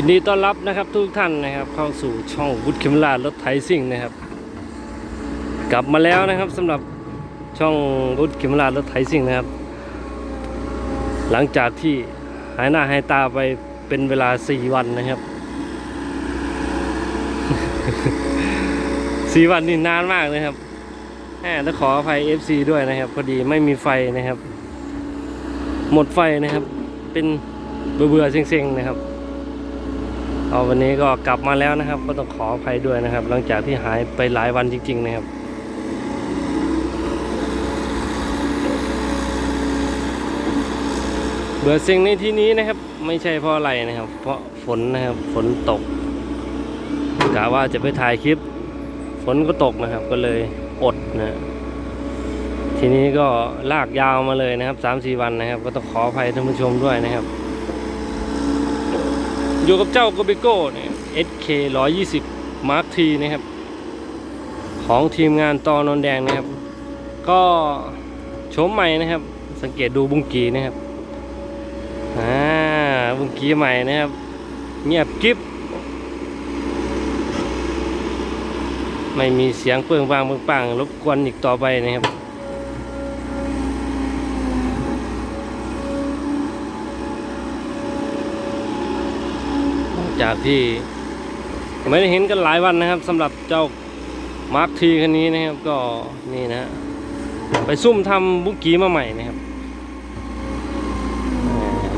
ยินดีต้อนรับนะครับทุกท่านนะครับ เข้าสู่ช่องวุฒิเขมรารถไถซิ่งนะครับ กลับมาแล้วนะครับสำหรับช่องวุฒิเขมรารถไถซิ่งนะครับ หลังจากที่หายหน้าหายตาไปเป็นเวลา4วันนะครับ4วันนี่นานมากนะครับแหมต้องขออภัย FC ด้วยนะครับ พอดีไม่มีไฟนะครับ หมดไฟนะครับ เป็นเบื่อๆเซ็งๆนะครับ เอาวันนี้ก็กลับมาแล้วนะครับ ก็ต้องขออภัยด้วยนะครับ หลังจากที่หายไปหลายวันจริง ๆ นะครับ เบื่อสิ่งในที่นี้นะครับ ไม่ใช่เพราะอะไรนะครับ เพราะฝนนะครับฝนตกกะว่าจะไปถ่ายคลิป ฝนก็ตกนะครับ ก็เลยอดนะทีนี้ก็ลากยาวมาเลยนะครับสามสี่วันนะครับ ก็ต้องขออภัยท่านผู้ชมด้วยนะครับ อยู่กับเจ้าโกเบโก้เนี่ย SK 120 Mark T นะครับ ของทีมงานตอนนแดงนะครับ ก็โฉมใหม่นะครับ สังเกตดูบุ้งกีนะครับ อ่า บุ้งกีใหม่นะครับ เงียบกริบไม่มีเสียงเปื้องบางเปื้องปังรบกวนอีกต่อไปนะครับ จากที่ไม่ได้เห็นกันหลายวันนะครับสำหรับเจ้ามาร์คทีคันนี้นะครับก็นี่นะ ไปซุ่มทำบุกกี้มาใหม่นะครับ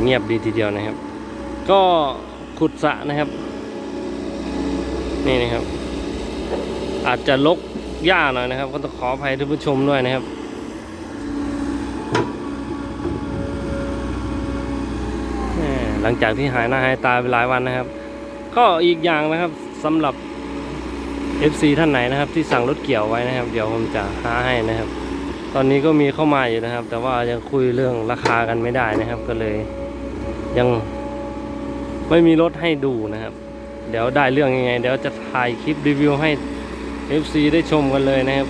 เงียบดีทีเดียวนะครับ ก็ขุดสะนะครับ นี่นะครับ อาจจะลกหญ้าหน่อยนะครับ ก็ต้องขออภัยท่านผู้ชมด้วยนะครับหลังจากที่หายหน้าหายตาไปหลายวันนะครับ ก็อีกอย่างนะครับสำหรับ FC ท่านไหนนะครับ ที่สั่งรถเกี่ยวไว้นะครับ เดี๋ยวผมจะหาให้นะครับ ตอนนี้ก็มีเข้ามาอยู่นะครับ แต่ว่ายังคุยเรื่องราคากันไม่ได้นะครับ ก็เลย ยังไม่มีรถให้ดูนะครับ เดี๋ยวได้เรื่องยังไง เดี๋ยวจะถ่ายคลิปรีวิวให้ FC ได้ชมกันเลยนะครับ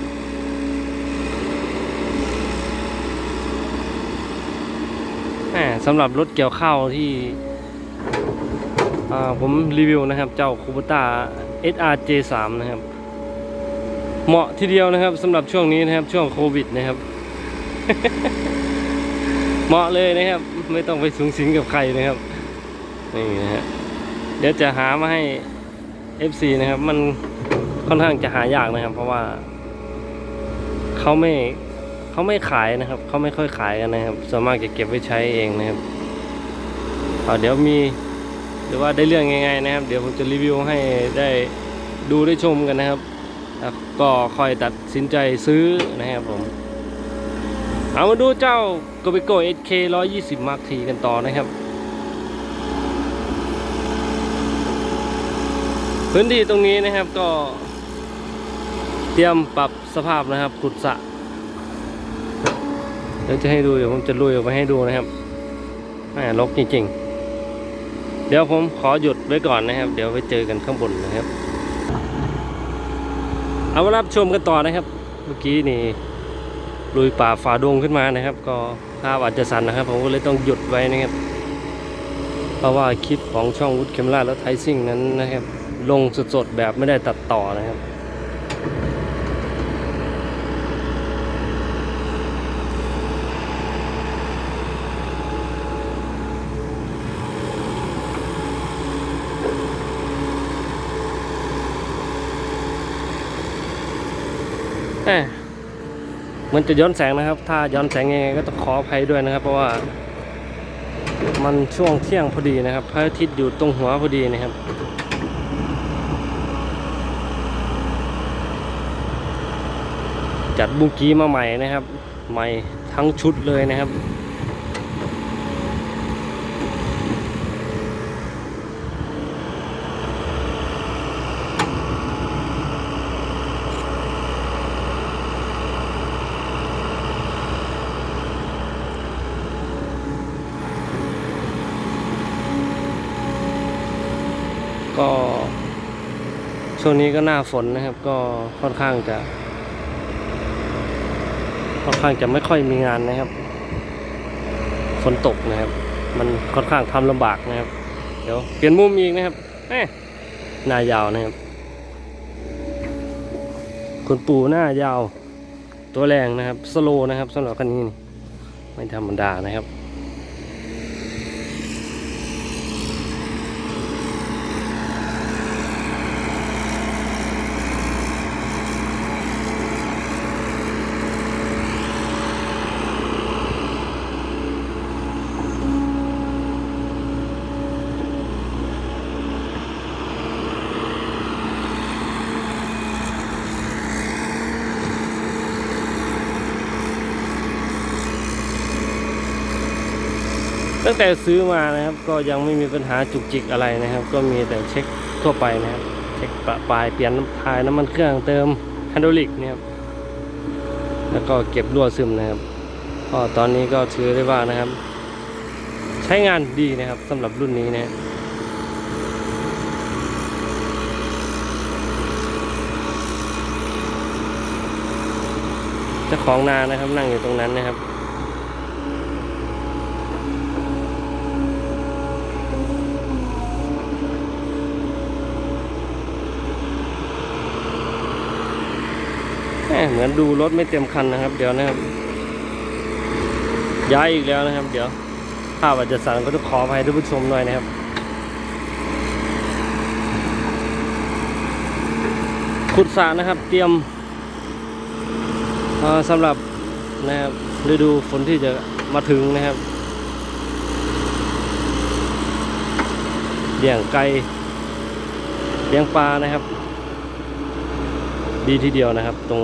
สำหรับรถเกี่ยวข้าวที่ ผมรีวิวนะครับ เจ้าคูปต้า SRJ3 นะครับ เหมาะทีเดียวนะครับสำหรับช่วงนี้นะครับ ช่วงโควิดนะครับ เหมาะเลยนะครับ ไม่ต้องไปสูงสิงกับใครนะครับนี่นะฮะเดี๋ยวจะหามาให้ FC นะครับ มันค่อนข้างจะหายากนะครับ เพราะว่าเขาไม่เขาไม่ขายนะครับ เขาไม่ค่อยขายกันนะครับส่วนมากจะเก็บไว้ใช้เองนะครับเอาเดี๋ยวมี หรือว่าได้เรื่องยังไงนะครับ เดี๋ยวผมจะรีวิวให้ได้ดูได้ชมกันนะครับก็ค่อยตัดสินใจซื้อนะครับผมเอามาดูเจ้า g o b i g o SK 120 Mark T กันต่อนะครับ พื้นที่ตรงนี้นะครับก็ เตรียมปรับสภาพนะครับขุดสะเดี๋ยวจะให้ดูเดี๋ยวผมจะลุยออกไปให้ดูนะครับแหมลกจริงๆ เดี๋ยวผมขอหยุดไว้ก่อนนะครับ เดี๋ยวไปเจอกันข้างบนนะครับ เอามารับชมกันต่อนะครับ เมื่อกี้นี่ลุยป่าฝ่าดงขึ้นมานะครับ ก็ภาพอาจจะสั่นนะครับ ผมก็เลยต้องหยุดไว้นะครับ เพราะว่าคลิปของช่องวุฒิเคมราและไทซิ่งนั้นนะครับ ลงสดๆแบบไม่ได้ตัดต่อนะครับ แหม่มันจะย้อนแสงนะครับ ถ้าย้อนแสงยังไงก็ต้องขออภัยด้วยนะครับ เพราะว่า มันช่วงเที่ยงพอดีนะครับพระอาทิตย์อยู่ตรงหัวพอดีนะครับจัดบุกี้มาใหม่นะครับ ใหม่ทั้งชุดเลยนะครับ ก็ ช่วงนี้ก็หน้าฝนนะครับ ก็ค่อนข้างจะ ค่อนข้างจะไม่ค่อยมีงานนะครับ ฝนตกนะครับ มันค่อนข้างทำลำบากนะครับ เดี๋ยวเปลี่ยนมุมอีกนะครับหม่หน้ายาวนะครับคุณปู่หน้ายาว ตัวแรงนะครับ สโลนะครับสำหรับคันนี้นี่ไม่ธรรมดานะครับ ตั้งแต่ซื้อมานะครับ ก็ยังไม่มีปัญหาจุกจิกอะไรนะครับ ก็มีแต่เช็คทั่วไปนะครับเช็คปะปลายเปลี่ยนน้ำทายน้ำมันเครื่องเติมไฮดรอลิกนะครับแล้วก็เก็บรั่วซึมนะครับก็ตอนนี้ก็ถือได้ว่านะครับ ใช้งานดีนะครับสำหรับรุ่นนี้นะเจ้าของนานะครับนั่งอยู่ตรงนั้นนะครับ เหมือนดูรถไม่เต็มคันนะครับ เดี๋ยวนะครับ ย้ายอีกแล้วนะครับ เดี๋ยวภาพอาจจะสั่นก็ต้องขออภัยท่านผู้ชมหน่อยนะครับขุดสระนะครับ เตรียมสำหรับนะครับฤดูฝนที่จะมาถึงนะครับเลี้ยงไก่เลี้ยงปลานะครับ ดีทีเดียวนะครับ ตรง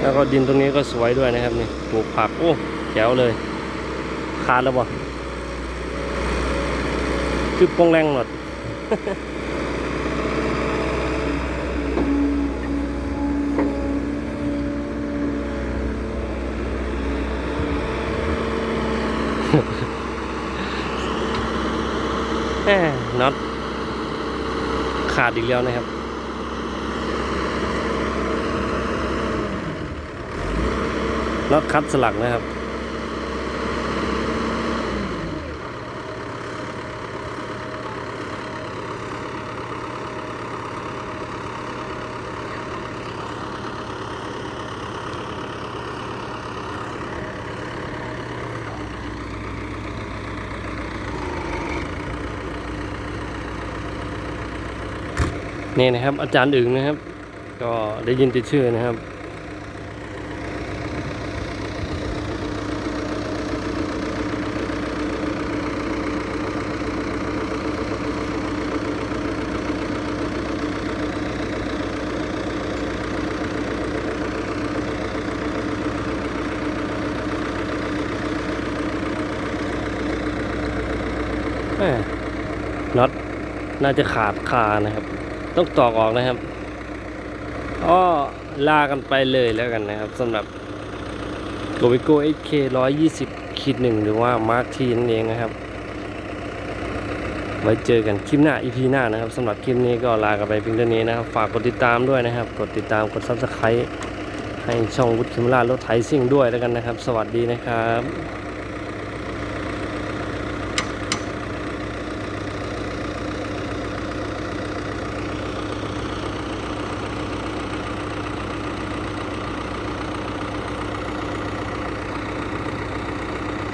แล้วก็ดินตรงนี้ก็สวยด้วยนะครับนี่ปลูกผักโอ้แจ๋วเลยขาดแล้วบ่คือปงแรงหมดแหมน็อตขาดอีกแล้วนะครับ น็อตคัดสลักนะครับนี่นะครับอาจารย์อึ่งนะครับ ก็ได้ยินติดชื่อนะครับ น็อตน่าจะขาดคานะครับ ต้องตอกออกนะครับก็ลากันไปเลยแล้วกันนะครับสำหรับ g o v i g o 8K 120ขีดหนึ่งหรือว่า Mark T นั่นเองนะครับ ไว้เจอกันคลิปหน้า EP หน้านะครับสำหรับคลิปนี้ก็ลากันไปเพียงเท่านี้นะครับ ฝากกดติดตามด้วยนะครับ กดติดตามกด Subscribe ให้ช่องวุฒิคิมรารถไถซิ่งด้วยแล้วกันนะครับ สวัสดีนะครับ